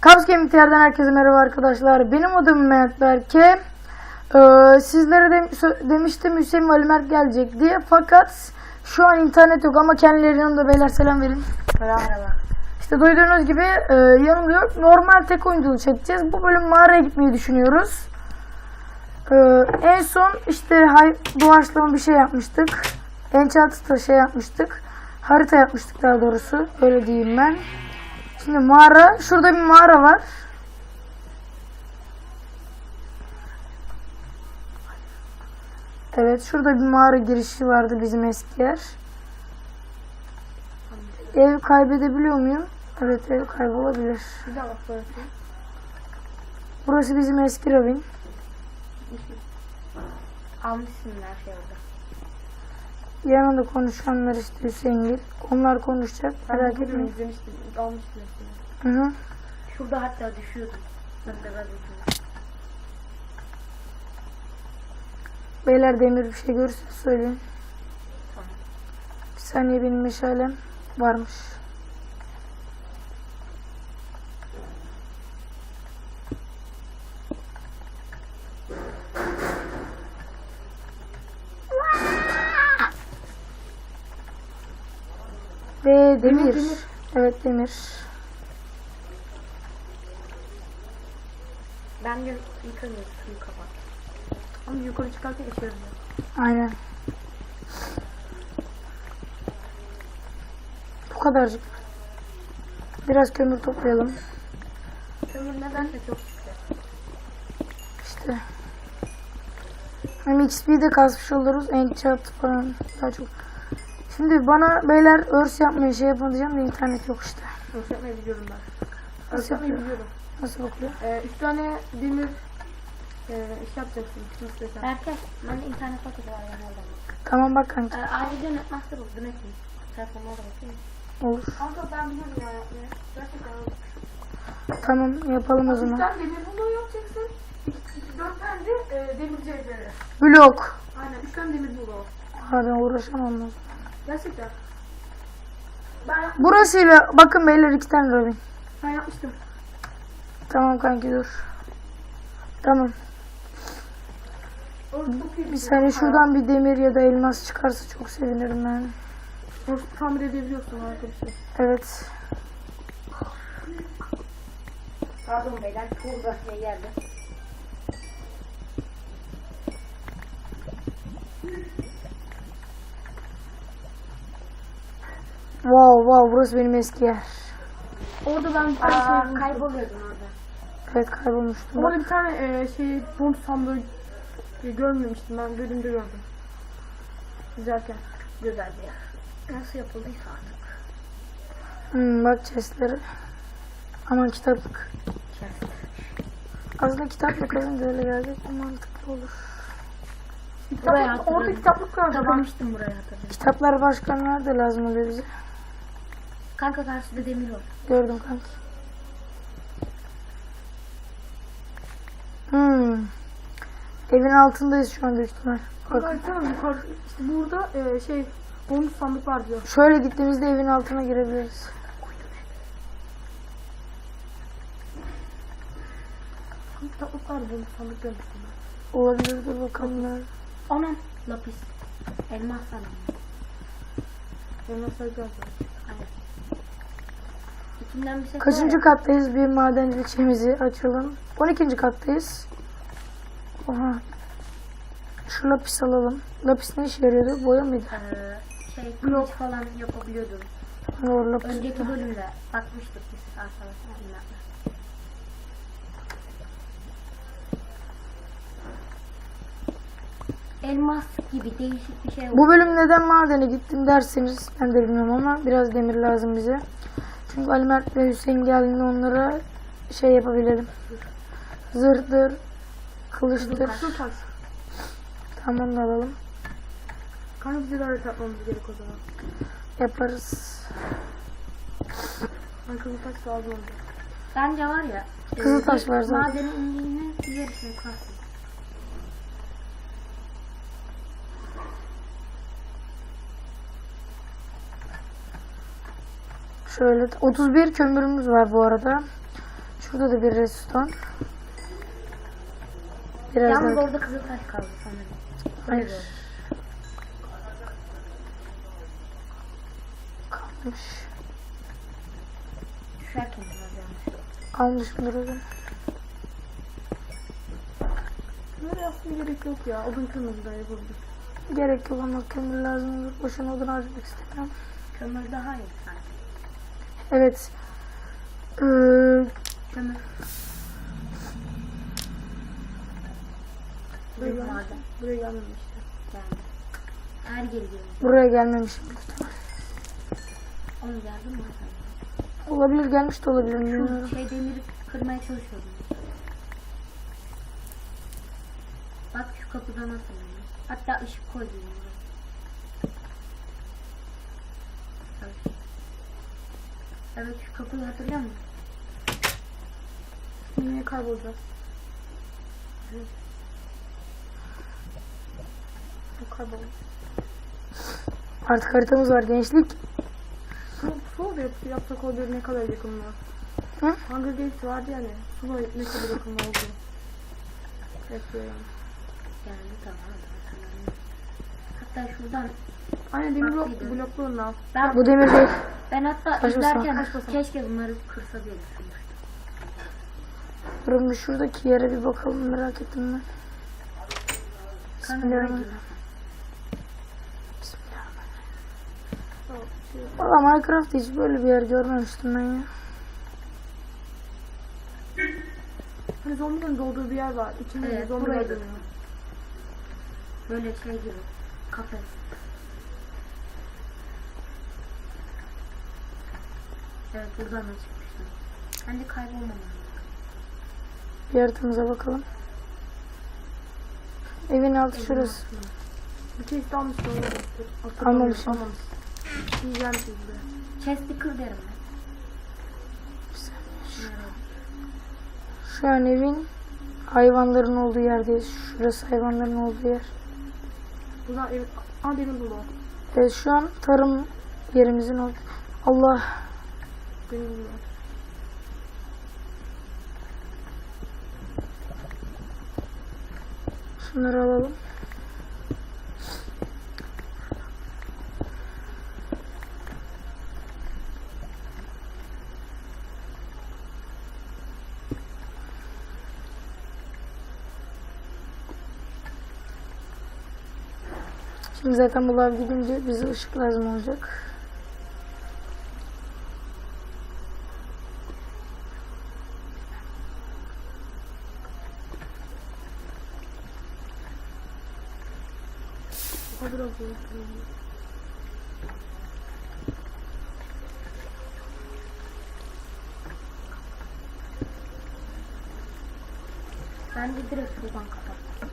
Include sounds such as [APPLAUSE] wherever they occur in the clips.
Kaps Gaming TR'den herkese merhaba arkadaşlar. Benim adım Mehmet Berke. Ee, sizlere de, demiştim Hüseyin ve Ali Mert gelecek diye. Fakat şu an internet yok ama kendilerinin yanında beyler selam verin. Merhaba. İşte duyduğunuz gibi e, yanımda yok. Normal tek oyunculu çekeceğiz. Bu bölüm mağaraya gitmeyi düşünüyoruz. Ee, en son işte hay, doğaçlama bir şey yapmıştık. Enchanted şey yapmıştık. Harita yapmıştık daha doğrusu. Öyle diyeyim ben. Şimdi mağara. Şurada bir mağara var. Evet şurada bir mağara girişi vardı bizim eski yer. Ev kaybedebiliyor muyum? Evet ev kaybolabilir. Bir daha bak burası. Burası bizim eski Robin. Almışsın şey orada. Yanında konuşanlar işte Hüseyingil. Onlar konuşacak. Ben Merak bugün etmeyin. izlemiştim. Almıştım. Hı hı. Şurada hatta düşüyordum. Ben de ben düşüyordum. Beyler demir bir şey görürse söyleyin. Tamam. Bir saniye benim meşalem varmış. Ve demir. demir. Evet demir. Bence yukarı suyu kapat. Ama yukarı çıkarken işe yarıyor. Aynen. Bu kadarcık. Biraz kömür toplayalım. Kömür nedense çok çıktı. İşte. Hem XP'de kasmış oluruz. Enchant falan daha çok. Şimdi bana beyler örs yapmayı şey yapın diyeceğim de internet yok işte. Nasıl yapmayı biliyorum ben. Nasıl Nasıl yapmayı biliyorum. Nasıl bakıyor? Ee, üç tane demir e, iş yapacaksın. Nasıl desem. Herkes, ben de internet orada. Tamam bak kanka. Ee, ayrıca Netmaster oldu demek mi? Telefonuma da bakayım. Olur. Kanka ben biliyorum ya yapmayı. Gerçekten. Tamam yapalım o Üç zaman. tane demir buluğu yapacaksın. Dört tane de e, demir cevheri. Blok. Aynen üç tane demir buluğu. Ha ben uğraşamam. o zaman. Gerçekten. Ben, Burasıyla bakın beyler iki tane Robin. ben yapmıştım. Tamam kanki dur. Tamam. Bir saniye şuradan bir demir ya da elmas çıkarsa çok sevinirim ben. Orası tamir edebiliyorsun arkadaşlar. Evet. Pardon beyler, burada şey geldi. Wow wow burası benim eski yer. Orada ben bir tane Aa, şey bulmuştum. kayboluyordun orada. Evet kaybolmuştum. Orada Bak. bir tane e, şey bonus sandığı e, görmemiştim ben bölümde gördüm. Güzelken. Güzeldi ya. Nasıl yapıldıysa artık. Hmm, bak chestlere. Aman kitaplık. Chest. Aslında kitaplık kazınca öyle gelecek bu mantıklı olur. Buraya Kitaplık, orada kitaplık hatırladım. Kitaplar başka nerede lazım oluyor bize? Kanka karşıda demir var. Gördüm kanki. Hmm. Evin altındayız şu an büyük ihtimal. Kanka Bak. tamam yukarı işte burada e, şey bonus sandık var diyor. Şöyle gittiğimizde evin altına girebiliriz. Kitaplık var bonus sandık görmüştüm. Olabilir dur bakalım nerede. Anam, lapis. Elmas. Ben nasıl gördüm. İçinden bir var Kaçıncı kattayız? Bir madencilik şeyimizi açalım. 12. kattayız. Oha. Şu lapis alalım. Lapis ne işe yarıyordu? Boya mıydı? Ee, şey, kılıç falan yapabiliyordum. Doğru lapis. Önceki bölümde bakmıştık biz arkadaşlar. Elmas gibi değişik bir şey Bu oldu. bölüm neden madene gittim derseniz ben de bilmiyorum ama biraz demir lazım bize. Çünkü Ali Mert ve Hüseyin geldiğinde onlara şey yapabilelim. Zırhtır, kılıçtır. Tamam onu da alalım. Kanka bize de harita yapmamız gerek o zaman. Yaparız. Kanka bu taş lazım oldu. Bence var ya. Kızıl e, taş var zaten. Madene indiğinde yarısını kalsın. Şöyle 31 kömürümüz var bu arada. Şurada da bir redstone. Biraz Yalnız daha orada kızıltaş kaldı sanırım. Hayır. kalmış. Düşerken biraz yanlış. Kalmış mıdır zaman? Bunları aslında gerek yok ya. Odun kırmızı da yapabilir. Gerek yok ama kömür lazım olur. Boşuna odun harcamak istemiyorum. Kömür daha iyi. Evet. Ee, Kömür. Buraya Buraya gelmemişti. geldi. Her geri geliyor. buraya gelmemişim. Onu geldim mi? Olabilir gelmiş de olabilir. Şu şey demiri kırmaya çalışıyordum. Bak şu kapıda nasıl. Hatta ışık koydum oraya. Evet şu kapıyı hatırlıyor musun? Niye kaybolacağız? Bu kayboldu. Artık haritamız var gençlik. Su, su orada yap, yapsak o bir ne kadar yakınlığı. Hı? Hunger Games vardı yani. Su ne kadar yakınlığı oldu. Bekliyorum. Geldi tamam. Hatta şuradan Aynen demir blok, bloklarını al. ben Bu demir değil. Ben hatta Taş basın, izlerken keşke bunları kırsa diye düşünmüştüm. Durun bir şuradaki yere bir bakalım merak ettim ben. Bismillahirrahmanirrahim. gir. Valla Minecraft'ta hiç böyle bir yer görmemiştim ben ya. Hani zombilerin doğduğu bir yer var. İçinde Evet, zombiler buraydı. dönüyor. Böyle şey gibi. Kafes. Evet buradan da çıkmıştım. Ben de kaybolmam. Bir haritamıza bakalım. Evin altı şurası. Bir kez daha almıştı onu. Almamışım. Almamış. Yiyeceğim sizi de. Chest'i kır derim ben. Şu an evin hayvanların olduğu yerdeyiz. Şurası hayvanların olduğu yer. Buradan ev... Aa demir dolu. Evet şu an tarım yerimizin olduğu. Allah Dolu. şunları alalım. Şimdi zaten bu lav gidince bize ışık lazım olacak. Hazır olsun. Ben de direkt buradan kapat.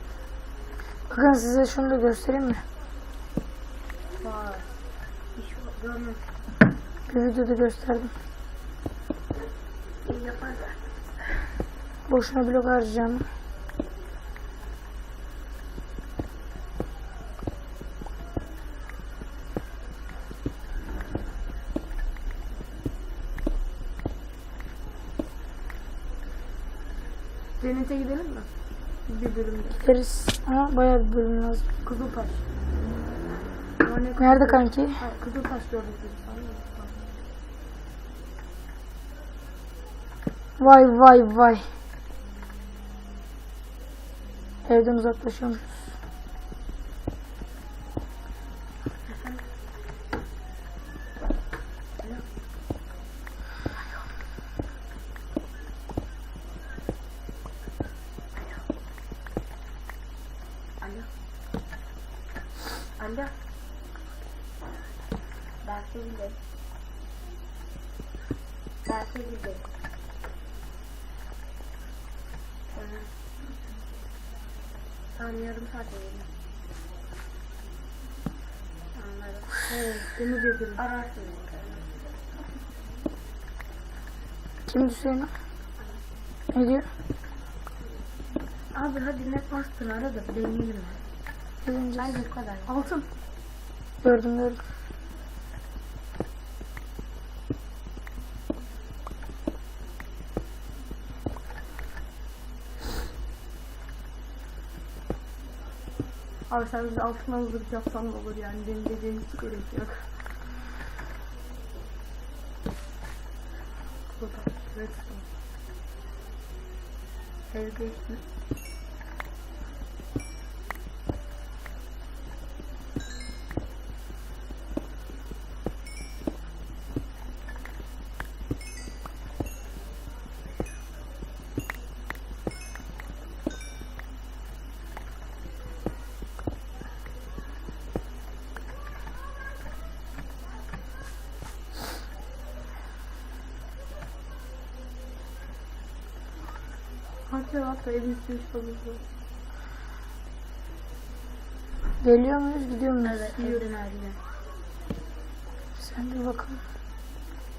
Bakın size şunu da göstereyim mi? Vay. Hiç görmedim. Bir videoda gösterdim. İyi yaparlar. Boşuna blok harcayacağım. Cennete gidelim mi? Bir bölümde. Gideriz. Ama bayağı bir bölüm lazım. Kızıltaş. Nerede kanki? Hayır, Kızıltaş gördük biz. Vay vay vay. Evden uzaklaşıyormuşuz. Alo. Alo. Derse gidelim. Derse gidelim. Tamam. Saat yiyelim. Anladım. Evet. Ararsın. Kim Hüseyin? Ne diyor? Abi hadi ne bastın ara da deneyelim. Bence bu kadar. Altın. gördüm gördüm. Abi sen bize altın hazırlık yapsan da olur yani. Benim dediğim hiç gerek yok. Burada. Redstone. Elde Hadi bak hiç fazlası. Geliyor muyuz gidiyor muyuz? Evet, evden ayrıca. Sen bir bakalım.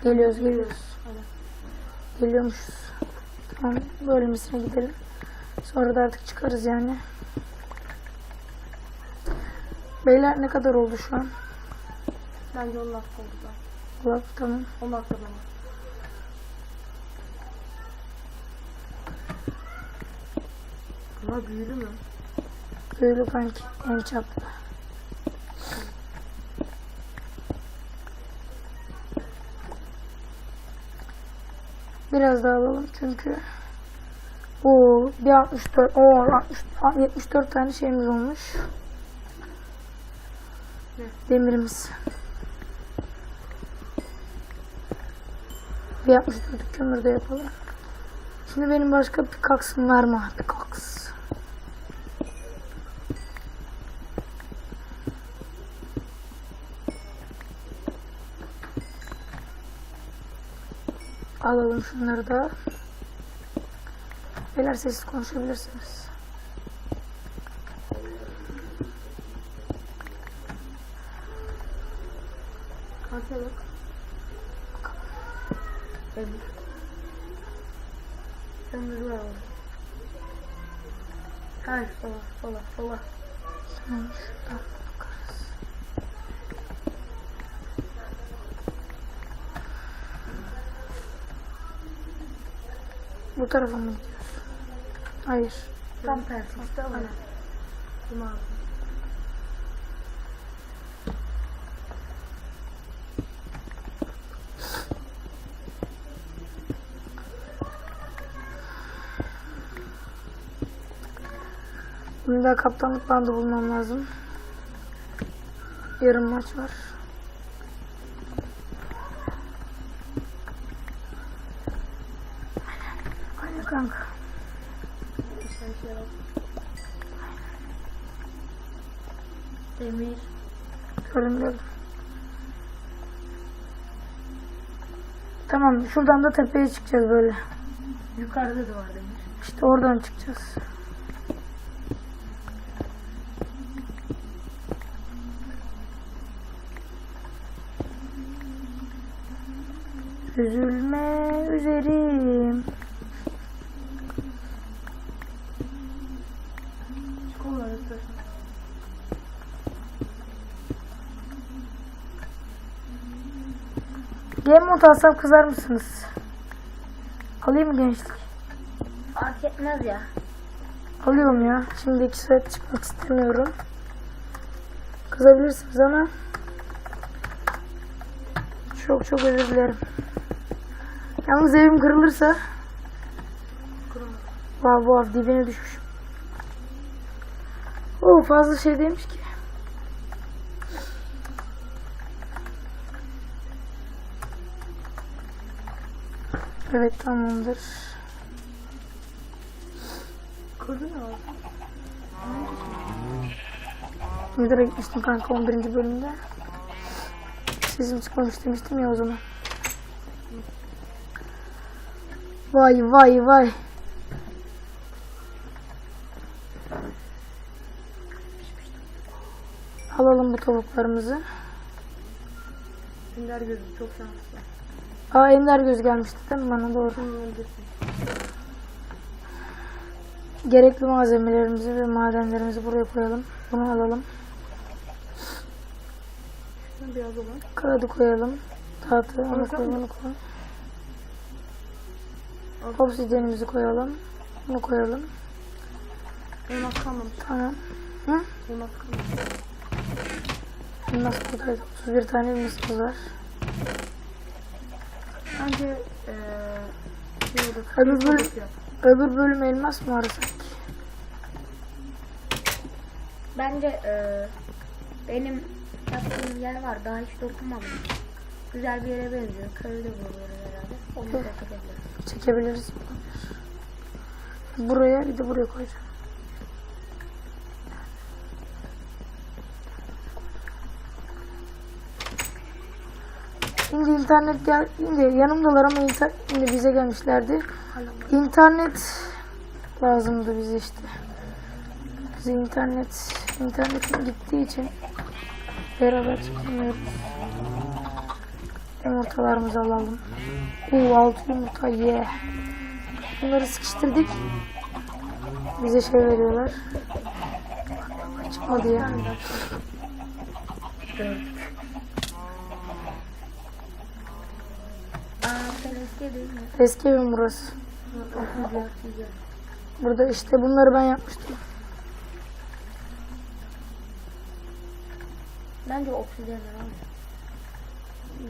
Geliyoruz geliyoruz. Geliyormuşuz. Tamam bölmesine gidelim. Sonra da artık çıkarız yani. Beyler ne kadar oldu şu an? Bence 10 dakika oldu. Kulak tamam. 10 dakika da Bunlar büyülü mü? Böyle kanki en çaplı. Biraz daha alalım çünkü o bir 64 o 60, 74 tane şeyimiz olmuş. Demirimiz. Bir 64 kömür de yapalım. Şimdi benim başka pikaksım var mı? Pikaks. Alalım şunları da. Beyler sessiz konuşabilirsiniz. Kansaya bak. Demir. Demir var orada. Hayır sola sola sola. Tamam, Bu tarafa mı? Hayır. Tam tersi aldım. Şimdi daha kaptanlık bandı bulmam lazım. Yarım maç var. Aynen kanka. Sen şey al. Demir. Gördüm gördüm. Tamam şuradan da tepeye çıkacağız böyle. Yukarıda da var demir. İşte oradan çıkacağız. Üzülme üzerim. Game mode alsam kızar mısınız? Alayım mı gençlik? Fark etmez ya. Alıyorum ya. Şimdi iki saat çıkmak istemiyorum. Kızabilirsiniz ama çok çok özür dilerim. Yalnız evim kırılırsa Vav vav dibine düşmüşüm. Oo fazla şey demiş ki. Evet tamamdır. Kırdın mı abi? Müdüre gitmiştim kanka 11. bölümde. Sesim çıkmamış demiştim ya o zaman. Vay vay vay. Alalım bu tavuklarımızı. Sünder gözü çok şanslı. Aa Ender göz gelmişti değil mi bana doğru. Gerekli malzemelerimizi ve madenlerimizi buraya koyalım. Bunu alalım. Biraz olan. Kağıdı koyalım. Tahta onu koy, bunu koy. Obsidyenimizi koyalım. Bunu koyalım. Az kalmamış. Tamam. Hı? Elmas kılıç. Elmas buradaydı. 31 tane elmasımız var. Bence eee şey odası yap. Öbür bölüm elmas mı arasak? Bence e, benim yaptığım yer var. Daha hiç dokunmadım. Güzel bir yere benziyor. Köylü buluyorum herhalde. Onu da çekebiliriz. Çekebiliriz. Buraya bir de buraya koyacağım. Şimdi internet gel, şimdi yanımdalar ama inter, şimdi bize gelmişlerdi. İnternet lazımdı bize işte. Bize internet, internetin gittiği için beraber çıkamıyoruz. Yumurtalarımızı alalım. Oo altı yumurta ye. Bunları sıkıştırdık. Bize şey veriyorlar. Çıkmadı ya. Aa sen eski evim burası. Burada işte bunları ben yapmıştım. Bence oksijen var.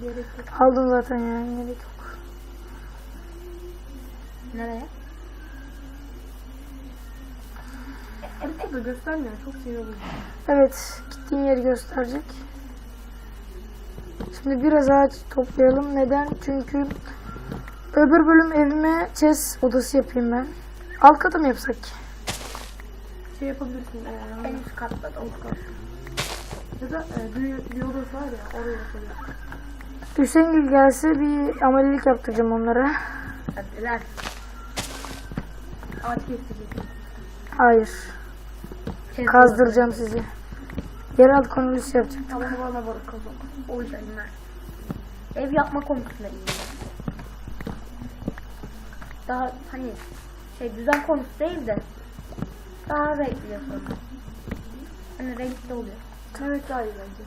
Gerek yok. Aldım zaten ya. Gerek yok. Nereye? Haritada göstermiyor. Çok sinir bozucu. Evet. Gittiğin yeri gösterecek. Şimdi biraz ağaç toplayalım. Neden? Çünkü öbür bölüm evime chess odası yapayım ben. Alt katı mı yapsak? Şey yapabilirsin. Eee En üst katta da alt kat. Ya da eee, bir, bir odası var ya oraya yapabilirsin. Hüseyin Gül gelse bir amelilik yaptıracağım onlara. Hadiler. Ağaç kestireceksin. Hayır. Kazdıracağım sizi. Yeraltı konulüsü yapacağım. Ama bana bırakalım. O yüzden ben. Ev yapma iyiyim. Daha hani şey düzen konusu değil de daha renkli yapalım. Hani renkli oluyor. Evet daha iyi bence.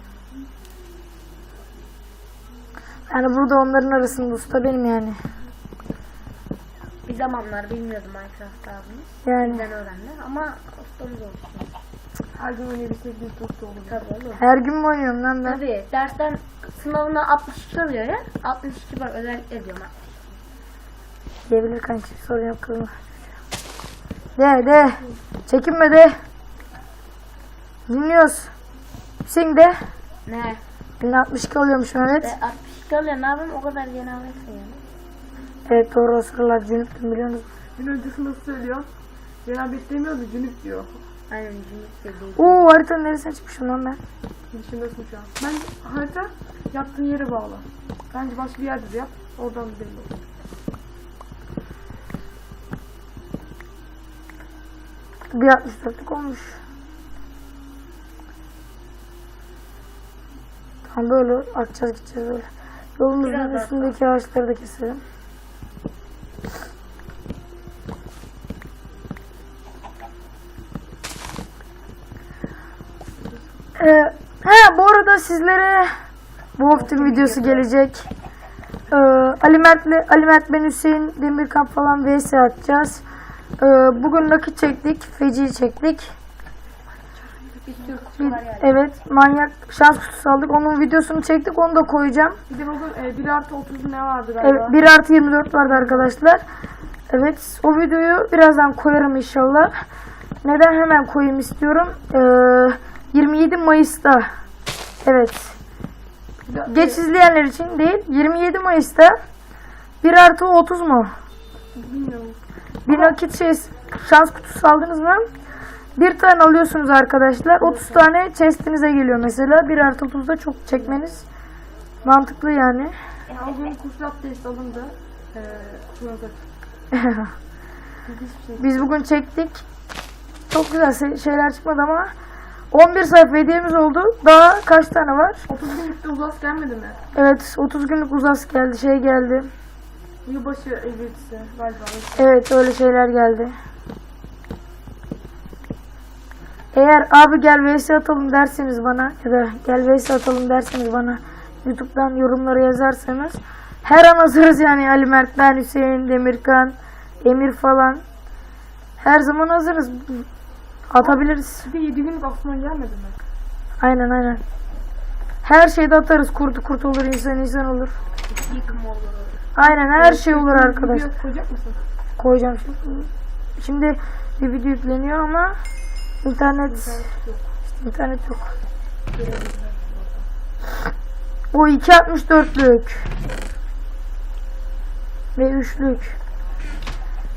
Yani burada onların arasında usta benim yani. Bir zamanlar bilmiyordum Minecraft abimiz. Yani Bizden öğrendi ama ustamız oldu. Her gün oynayabilsek bir olur. Tabii oğlum. her gün mü oynuyorum lan ben? Tabii dersten sınavına 62 alıyor ya. 62 bak özellikle diyorum. Diyebilir kanki sorun yok kızım. De de. Çekinme de. Dinliyoruz. Hüseyin de. Ne? 1062 oluyormuş Mehmet. Ve 62 alıyor ne yapayım o kadar yeni alıyorsun yani. Evet doğru o sıralar cünüptüm biliyorsunuz. Gün öncesi nasıl söylüyor? Cenab-ı demiyor da cünüp diyor. Aynen cümle değil. Oo haritanın neresine çıkmışım lan ben? Dışındasın şu an. Ben harita yaptığın yere bağlı. Bence başka bir yerde de yap. Oradan da belli olur. Bir 64'lük olmuş. Tamam böyle atacağız gideceğiz böyle. Yolumuzun Biraz üstündeki ağaçları da keselim. Ee, ha bu arada sizlere Wolf'un videosu gelecek. Ee, Ali Mert'le Ali Mert ben Hüseyin falan vs atacağız. Ee, bugün nakit çektik, feci çektik. Bir evet, manyak şans kutusu aldık. Onun videosunu çektik, onu da koyacağım. Bir de bugün e, 1 artı 30 ne vardı Evet, galiba? 1 artı 24 vardı arkadaşlar. Evet, o videoyu birazdan koyarım inşallah. Neden hemen koyayım istiyorum? Ee, 27 Mayıs'ta. Evet. Geç izleyenler için değil. 27 Mayıs'ta 1 artı 30 mu? Bilmiyorum. Bir nakit şey şans kutusu aldınız mı? Bir tane alıyorsunuz arkadaşlar. 30 tane chestinize geliyor mesela. 1 artı 30'da çok çekmeniz mantıklı yani. Ya, o gün kurs abdest alındı. E, [LAUGHS] şey. Biz bugün çektik. Çok güzel şeyler çıkmadı ama 11 sayfa hediyemiz oldu. Daha kaç tane var? 30 günlükte uzas gelmedi mi? Evet 30 günlük uzas geldi şey geldi. Yılbaşı hediyesi galiba. Evet öyle şeyler geldi. Eğer abi gel vs atalım derseniz bana ya da gel vs atalım derseniz bana YouTube'dan yorumlara yazarsanız her an hazırız yani Ali Mert, ben, Hüseyin, Demirkan, Emir falan. Her zaman hazırız. Atabiliriz. Bir de 7 günlük aslında gelmedi mi? Aynen aynen. Her şeyde atarız. Kurtu kurt olur, insan insan olur. Yıkım olur. Aynen her şey olur arkadaşlar. Video koyacak mısın? Koyacağım şimdi. Şimdi bir video yükleniyor ama internet İnternet yok. internet yok. O 2.64'lük. Ve üçlük.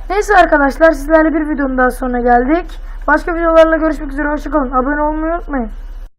Neyse arkadaşlar sizlerle bir videonun daha sonuna geldik. Başka videolarla görüşmek üzere. Hoşçakalın. Abone olmayı unutmayın.